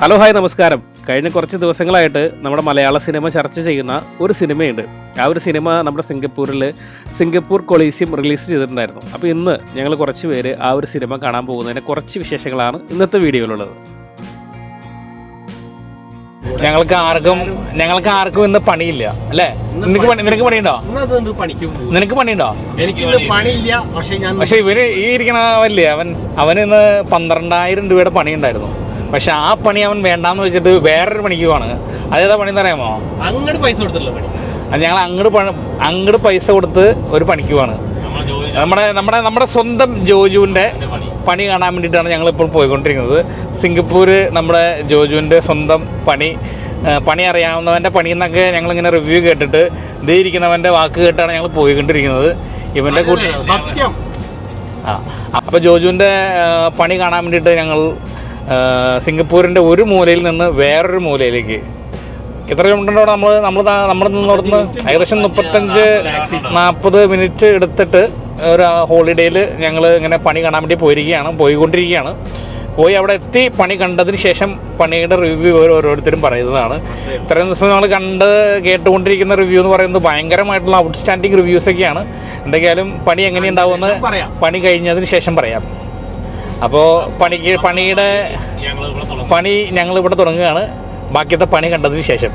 Hello hi നമസ്കാരം. കഴിഞ്ഞ കുറച്ച് ദിവസങ്ങളായിട്ട് നമ്മുടെ മലയാള സിനിമ ചർച്ച ചെയ്യുന്ന ഒരു സിനിമയുണ്ട്. ആ ഒരു സിനിമ നമ്മുടെ സിംഗപ്പൂരിൽ സിംഗപ്പൂർ കൊളീസിയം റിലീസ് ചെയ്തിട്ടുണ്ടായിരുന്നു. അപ്പോൾ ഇന്ന് ഞങ്ങൾ കുറച്ച് പേര് ആ ഒരു സിനിമ കാണാൻ പോകുന്നതിന് കുറച്ച് വിശേഷങ്ങളാണ് ഇന്നത്തെ വീഡിയോയിലുള്ളത്. ഞങ്ങൾക്ക് ആർക്കും ഞങ്ങൾക്ക് ആർക്കും ഇന്ന് പണിയില്ല അല്ലേ? നിനക്ക് പണി നിനക്ക് പണിയുണ്ടോ? നിനക്ക് പണിയുണ്ടോ? പക്ഷെ ഞാൻ പക്ഷെ ഇവന് ഈ ഇരിക്കണ അവൻ അവൻ ഇന്ന് പന്ത്രണ്ടായിരം രൂപയുടെ പണി ഉണ്ടായിരുന്നു പക്ഷെ ആ പണി അവൻ വേണ്ടാന്ന് വെച്ചിട്ട് വേറൊരു പണിക്ക് പോവാണ്. അതേതാ പണി എന്ന് അറിയാമോ അങ്ങോട്ട് പൈസ കൊടുത്തിട്ടുള്ള പണി. അത് ഞങ്ങൾ അങ്ങോട്ട് പണി അങ്ങോട്ട് പൈസ കൊടുത്ത് ഒരു പണിക്ക് പോവാണ്. നമ്മുടെ നമ്മുടെ നമ്മുടെ സ്വന്തം ജോജുവിന്റെ പണി. കാണാൻ വേണ്ടിയിട്ടാണ് ഞങ്ങൾ ഇപ്പോൾ പോയിക്കൊണ്ടിരിക്കുന്നത്. സിംഗപ്പൂർ നമ്മുടെ ജോജുവിന്റെ സ്വന്തം പണി പണി അറിയാവുന്നവന്റെ പണി എന്നൊക്കെ ഞങ്ങളിങ്ങനെ റിവ്യൂ കേട്ടിട്ട് ഇതേ ഇരിക്കുന്നവന്റെ വാക്ക് കേട്ടാണ് ഞങ്ങൾ പോയിക്കൊണ്ടിരിക്കുന്നത്. ഇവന്റെ കൂട്ടി ആ അപ്പോൾ ജോജുവിന്റെ പണി കാണാൻ വേണ്ടിയിട്ട് ഞങ്ങൾ സിംഗപ്പൂരിന്റെ ഒരു മൂലയിൽ നിന്ന് വേറൊരു മൂലയിലേക്ക്. എത്ര കിലോമീറ്റർ നമ്മൾ നമ്മൾ നമ്മൾ നിന്നോടുന്ന് ഏകദേശം മുപ്പത്തഞ്ച് നാൽപ്പത് മിനിറ്റ് എടുത്തിട്ട് ഒരു ഹോളിഡേയിൽ ഞങ്ങൾ ഇങ്ങനെ പണി കാണാൻ വേണ്ടി പോയിരിക്കുകയാണ് പോയിക്കൊണ്ടിരിക്കുകയാണ്. പോയി അവിടെ എത്തി പണി കണ്ടതിന് ശേഷം പണിയുടെ റിവ്യൂ ഓരോരുത്തരും പറയുന്നതാണ്. ഇത്രയും ദിവസം നമ്മൾ കണ്ട് കേട്ടുകൊണ്ടിരിക്കുന്ന റിവ്യൂ എന്ന് പറയുന്നത് ഭയങ്കരമായിട്ടുള്ള ഔട്ട്സ്റ്റാൻഡിങ് റിവ്യൂസൊക്കെയാണ് എന്തൊക്കെയാലും പണി എങ്ങനെയുണ്ടാവുമെന്ന് പറയാം. പണി കഴിഞ്ഞതിന് ശേഷം പറയാം. അപ്പോൾ പണിക്ക് പണിയുടെ പണി ഞങ്ങൾ ഇവിടെ തുടങ്ങുകയാണ്. ബാക്കിയത്തെ പണി കണ്ടതിന് ശേഷം.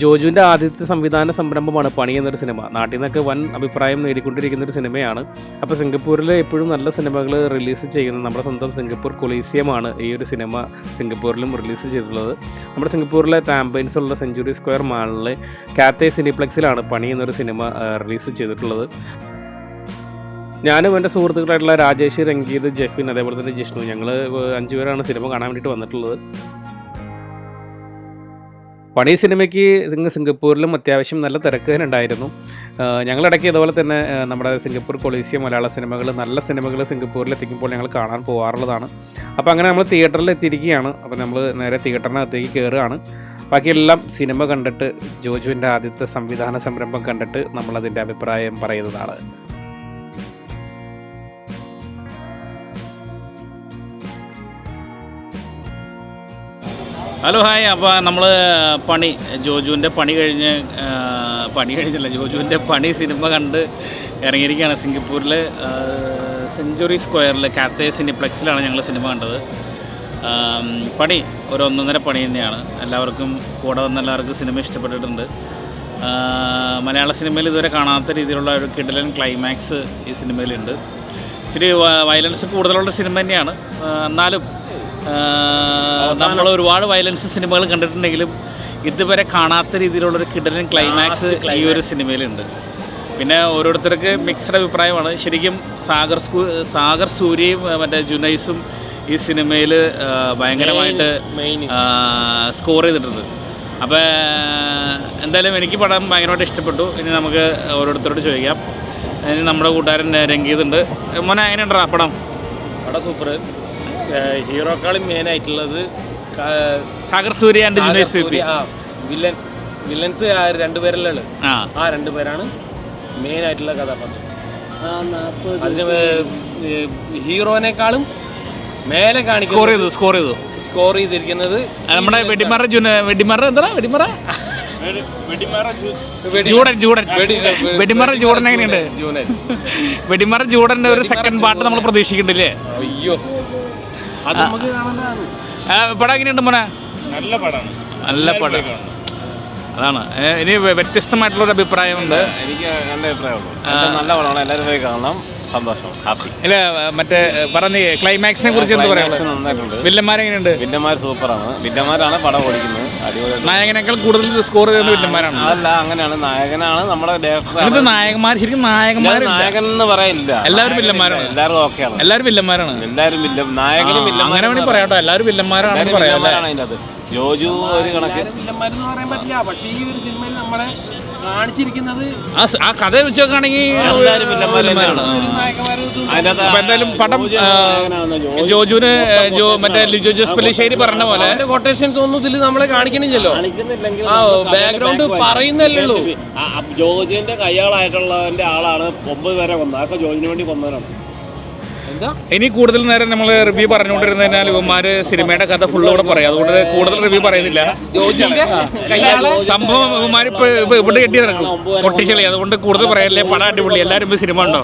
ജോജുവിന്റെ ആദ്യത്തെ സംവിധാന സംരംഭമാണ് പണി എന്നൊരു സിനിമ. നാട്ടിൽ നിന്നൊക്കെ വൻ അഭിപ്രായം നേടിക്കൊണ്ടിരിക്കുന്ന ഒരു സിനിമയാണ്. അപ്പോൾ സിംഗപ്പൂരിൽ എപ്പോഴും നല്ല സിനിമകൾ റിലീസ് ചെയ്യുന്ന നമ്മുടെ സ്വന്തം സിംഗപ്പൂർ കൊളീസിയമാണ് ഈ ഒരു സിനിമ സിംഗപ്പൂരിലും റിലീസ് ചെയ്തിട്ടുള്ളത്. നമ്മുടെ സിംഗപ്പൂരിലെ ടാമ്പൈൻസ് ഉള്ള സെഞ്ചുറി സ്ക്വയർ മാളിലെ കാത്തേ സിനിപ്ലെക്സിലാണ് പണി എന്നൊരു സിനിമ റിലീസ് ചെയ്തിട്ടുള്ളത്. ഞാനും എന്റെ സുഹൃത്തുക്കളായിട്ടുള്ള രാജേഷ് രംഗീത് ജെഫിൻ അതേപോലെ തന്നെ ജിഷ്ണു ഞങ്ങൾ അഞ്ചു പേരാണ് സിനിമ കാണാൻ വേണ്ടിയിട്ട് വന്നിട്ടുള്ളത്. പണി സിനിമയ്ക്ക് ഇങ്ങ് സിംഗപ്പൂരിലും അത്യാവശ്യം നല്ല തിരക്ക് തന്നെ ഉണ്ടായിരുന്നു. ഞങ്ങളിടയ്ക്ക് ഇതുപോലെ തന്നെ നമ്മുടെ സിംഗപ്പൂർ കൊളീസിയം മലയാള സിനിമകൾ നല്ല സിനിമകൾ സിംഗപ്പൂരിൽ എത്തിക്കുമ്പോൾ ഞങ്ങൾ കാണാൻ പോകാറുള്ളതാണ് അപ്പോൾ അങ്ങനെ നമ്മൾ തിയേറ്ററിൽ എത്തിയിരിക്കുകയാണ്. അപ്പോൾ നമ്മൾ നേരെ തിയേറ്ററിനകത്തേക്ക് കയറുകയാണ് ബാക്കിയെല്ലാം സിനിമ കണ്ടിട്ട് ജോജുവിന്റെ ആദ്യത്തെ സംവിധാന സംരംഭം കണ്ടിട്ട് നമ്മളതിന്റെ അഭിപ്രായം പറയുന്നതാണ്. Hello hi. അപ്പോൾ നമ്മൾ പണി ജോജുവിന്റെ പണി കഴിഞ്ഞ് പണി കഴിഞ്ഞല്ല ജോജുവിന്റെ പണി സിനിമ കണ്ട് ഇറങ്ങിയിരിക്കുകയാണ് സിംഗപ്പൂരിൽ സെഞ്ചുറി സ്ക്വയറിൽ കാത്തേ സിനിപ്ലെക്സിലാണ് ഞങ്ങൾ സിനിമ കണ്ടത്. പണി ഒരു ഒന്നൊന്നര പണി തന്നെയാണ്. എല്ലാവർക്കും കൂടെ വന്ന എല്ലാവർക്കും സിനിമ ഇഷ്ടപ്പെട്ടിട്ടുണ്ട്. മലയാള സിനിമയിൽ ഇതുവരെ കാണാത്ത രീതിയിലുള്ള ഒരു കിടലൻ ക്ലൈമാക്സ് ഈ സിനിമയിലുണ്ട്. ഇച്ചിരി വയലൻസ് കൂടുതലുള്ള സിനിമ തന്നെയാണ്. എന്നാലും നമ്മൾ ഒരുപാട് വയലൻസ് സിനിമകൾ കണ്ടിട്ടുണ്ടെങ്കിലും ഇതുവരെ കാണാത്ത രീതിയിലുള്ളൊരു കിടലൻ ക്ലൈമാക്സ് ഈ ഒരു സിനിമയിലുണ്ട് പിന്നെ ഓരോരുത്തർക്ക് മിക്സഡ് അഭിപ്രായമാണ്. ശരിക്കും സാഗർ സ്കൂ സാഗർ സൂര്യയും മറ്റേ ജുനൈസും ഈ സിനിമയിൽ ഭയങ്കരമായിട്ട് സ്കോർ ചെയ്തിട്ടുണ്ട്. അപ്പോൾ എന്തായാലും എനിക്ക് പടം ഭയങ്കരമായിട്ട് ഇഷ്ടപ്പെട്ടു. ഇനി നമുക്ക് ഓരോരുത്തരോട് ചോദിക്കാം. ഇനി നമ്മുടെ കൂട്ടുകാരൻ രംഗീതുണ്ട്. മോനെ എങ്ങനെയുണ്ടാ പടം? പടം സൂപ്പർ ഹീറോക്കാളും മെയിൻ ആയിട്ടുള്ളത് സാഗർ സൂര്യ. വില്ലൻ വില്ലൻസ് രണ്ടുപേരല്ലേ ഉള്ളു ആ. ആ രണ്ടുപേരാണ് മെയിൻ ആയിട്ടുള്ള കഥാപാത്രം. അതിന് ഹീറോനേക്കാളും മേലെ സ്കോർ കാണിക്കുന്നത് ചെയ്തു സ്കോർ ചെയ്തു. സ്കോർ ചെയ്തിരിക്കുന്നത് ആ, നമ്മുടെ വെടിമറ ജുന വെടിമറ എന്താ Vedimara? Juden Juden. Vedimara Juden എങ്ങനെയുണ്ട്? വെടിമറ ജൂഡന്റെ ഒരു സെക്കൻഡ് പാർട്ട് നമ്മൾ പ്രതീക്ഷിക്കുന്നുണ്ടല്ലേ? അയ്യോ. പടം എങ്ങനെയുണ്ട് മോനെ? നല്ല പടമാണ് നല്ല പടം. അതാണ്. ഇനി വ്യ- വ്യത്യസ്തമായിട്ടുള്ള ഒരു അഭിപ്രായമുണ്ട് എനിക്ക് നല്ല അഭിപ്രായമുള്ളൂ. നല്ല പടമാണ്. എല്ലാവരും പോയി കാണണം. സന്തോഷം. ഹാപ്പി ഇല്ല മറ്റേ പറഞ്ഞ ക്ലൈമാക്സിനെ കുറിച്ച് എന്താ പറയാം? നന്നായിട്ടുണ്ട്. വില്ലന്മാരെങ്ങനെയുണ്ട് വില്ലന്മാർ സൂപ്പറാണ്. വില്ലന്മാരാണ് പടം ഓടിക്കുന്നത്. അടിപൊളി നായകനേക്കാൾ കൂടുതൽ സ്കോർ ചെയ്യുന്ന വില്ലന്മാരാണ്. അതല്ല അങ്ങനെയാണ്. നായകനാണ് നമ്മുടെ ഡയറക്ടർ നായകന്മാർ ശരിക്കും നായകന്മാർ നായകൻ എന്ന് പറയില്ല. എല്ലാവരും. വില്ലന്മാരാണ്. എല്ലാവരും ഓക്കെയാണ്. എല്ലാവരും വില്ലന്മാരാണ്. എല്ലാവരും വില്ലൻ നായകനും അങ്ങനെ വേണമെങ്കിൽ പറയാം കേട്ടോ എല്ലാവരും വില്ലന്മാരാണ് പറയാം ജോജു ഒരു കണക്ക്. വില്ലന്മാരെന്ന് പറയാൻ പറ്റില്ല. പക്ഷേ ഈ ഒരു സിനിമയിൽ നമ്മളെ കാണിച്ചിരിക്കുന്നത് ആ സ- ആ കഥ വെച്ച് നോക്കുകയാണെങ്കിൽ എല്ലാവരും വില്ലന്മാർ തന്നെയാണ്. നായകന്മാരും ഇതും അതിനകത്ത് അപ്പൊ എന്തായാലും പടം ആ, ജോജുവിന് ജോ മറ്റേ ലിജോ ജോസ് പല്ലിശ്ശേരി പറഞ്ഞ പോലെ. അതിന്റെ കൊട്ടേഷൻസ് ഒന്നും ഇതിൽ നമ്മളെ കാണിക്കണില്ലല്ലോ. കാണിക്കുന്നില്ലെങ്കിൽ ആ ബാക്ക്ഗ്രൗണ്ട് പറയുന്നല്ലേ ഉള്ളൂ. ആ, ആ, ജോജിന്റെ കയ്യാളായിട്ടുള്ളതിന്റെ ആളാണ് ഒമ്പത് പേരെ കൊന്നത്. അതൊക്കെ ജോജിന് വേണ്ടി കൊന്നവരാണ്. ഇനി കൂടുതൽ നേരം നമ്മൾ റിവ്യൂ പറഞ്ഞുകൊണ്ടിരുന്നതിനാൽ ഇവന്മാർ സിനിമയുടെ കഥ ഫുള്ള് ഇവിടെ പറയും. അതുകൊണ്ട് കൂടുതൽ റിവ്യൂ പറയുന്നില്ല. സംഭവം ഇവന്മാർ ഇപ്പൊ ഇവിടെ കെട്ടി നടക്കും. പൊട്ടിച്ചളി. അതുകൊണ്ട് കൂടുതൽ പറയല്ലേ. പടം അടിപൊളി. എല്ലാവരും സിനിമ ഉണ്ടോ